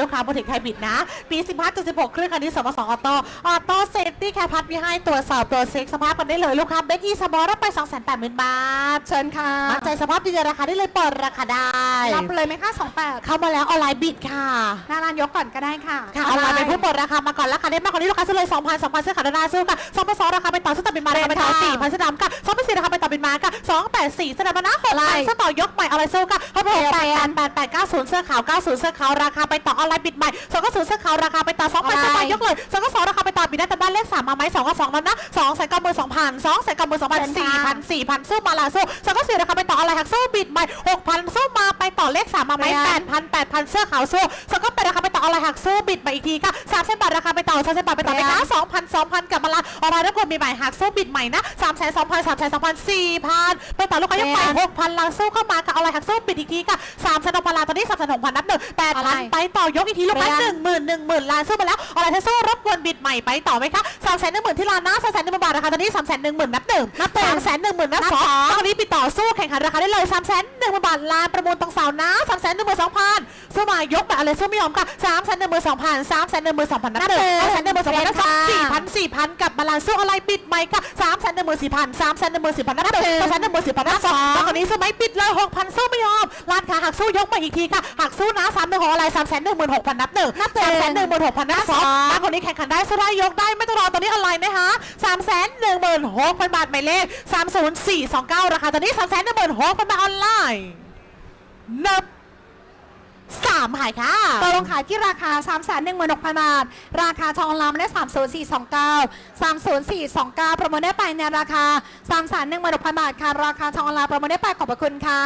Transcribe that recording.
ลูกค้าโปรเทคไฮบริดนะ ปี 15.16เครื่องคันนี้สมสองออโต้ออโต้ ตี้แคพัดวิไฮตรวจสอบตัวเซ็กสภาพกันได้เลยลูกค้าเบกกี้สบอรับไป 2 8 0 0 0 0 บาท เชิญค่ะมั่นใจสภาพดีราคาได้เลยเปิดราคาได้ รับเลยไหมคะ28เข้ามาแล้วออนไลน์บิดค่ะ หน้าร้านยกก่อนก็ได้ค่ะค่ะออนไลน์เป็นผู้เปิดราคามาก่อนราคาได้มากกว่านี้ลูกค้าซื้อเลย2 0 0 0 2,000ซื้อขาดนาซื้อค่ะ2 0 0ราคาไปต่อซื้อตับบินมาราคาไปต่อ4 0 0ซื้อดำค่ะ2 0 0ราคาไปต่อบินมาค่ะ284สนามนะ6 0ซื้อต่อยกใหม่ออนไลน์ซื้อค่ะ6 8 8 8 9 0เสื้อขาว90เสื้อขาวราคาไปต่อออนไลน์บิดใหม่2 9 0เสื้อขาวราคาไปต่อ2 8 8ยกเลย2 9 2 มีได้แต่บ้านเลขสามมาไหมสองก็สองแล้วนะสองใส่ก้าหมื่สองพันสองใส่ก้าหมื่สองพันสี่พันสี่พันสู้มาลาสู้สองก็สี่นะคะไปต่ออะไรหักสู้บิดใหม่หกพันสู้มาไปต่อเลขสามมาไหมแปดพันแปดพันเสื้อขาวสู้สองก็แปดนะคะไป อออนไลน์หักสู้บิดใหม่อีกทีค่ะ3เส้นบาทราคาไปต่อ3เส้นบาทไปต่อไปนะ2,000 2,000กลับมาละออนไลน์แล้วกดมีใหม่หักสู้บิดใหม่นะ3แสน2,000 3แสน2,000 4,000ไปต่อลูกค้ายกไปเรียน6,000ลาสู้เข้ามากับออนไลน์หักสู้บิดอีกทีค่ะ3แสน6,000ลาตอนนี้3แสน6,000นับหนึ่งอะไร8,000ไปต่อยกอีกทีลูกค้าเรีหยนึ่นงหมื่นหนึ่งหมื่นล้านสู้มาแล้วออนไลน์เธอสู้รบกวนบิดใหม่ไปต่อไหมคะสามแสนหนึ่งหมื่นที่ร้านนะสามแสนหนึ่งหมื่นบาทราคาตอนนี้สามแสนหนึ่งหมื่นนับหนึ่งนับสามแสนหนึ่งหมื่นนับสองตอนนี้ปิดต่อสู้แข่งขันราคาได้เลยสามแสนหนึ่งหมื่นบาทลานประมูลตรงเสานะสามแสนหนึ่งหมื่นสองพันสู้มายกแบบอะไรสู้ไม่ยอมค่ะสามแสนหนึ่งหมื่นสองพันสามแสนหนึ่งหมื่นสองพันนับหนึ่งสามแสนหนึ่งหมื่นสองพันนับสองสี่พันสี่พันกับมาลานสู้อะไรปิดใหม่ค่ะสามแสนหนึ่งหมื่นสี่พันสามแสนหนึ่งหมื่นสี่พันนับหนึ่งสามแสนหนึ่งหมื่นสี่พันนับสองแล้วคนนี้สู้ไหมปิดเลยหกพันสู้ไม่ยอมร้านค้าหักสู้ยกมาอีกทีค่ะหักสู้นะสามหนึ่งของอะไรสามแสนหนึ่งหมื่นหกพันนับหนึ่งนับหนึ่งสามแสนหนึ่งหมื่นหกพันนับสองร้านคนนี้แข่งขันได้สู้ได้ยกได้ไม่ต้องรอตอนนี้ออนไลน์นะคะสามแสนหนึ่งหมื่นหกพันบาทหมายเลขสามศูนย์สี่สองเก้าราคาตอนนี้สามแสนหนึ่งหมื่นหกพันบาทออนไลน์นับ 3ามหายค่ะตกลงขายที่ราคา 3 1 6 0 0 0บาท ราคาทองออนไละ 30429 30429 ประมูลได้ไปในราคา 3 1 6 0 0 0 บาทค่ะ ราคาทองลน์ประมูลได้ไปขอบพระคุณค่ะ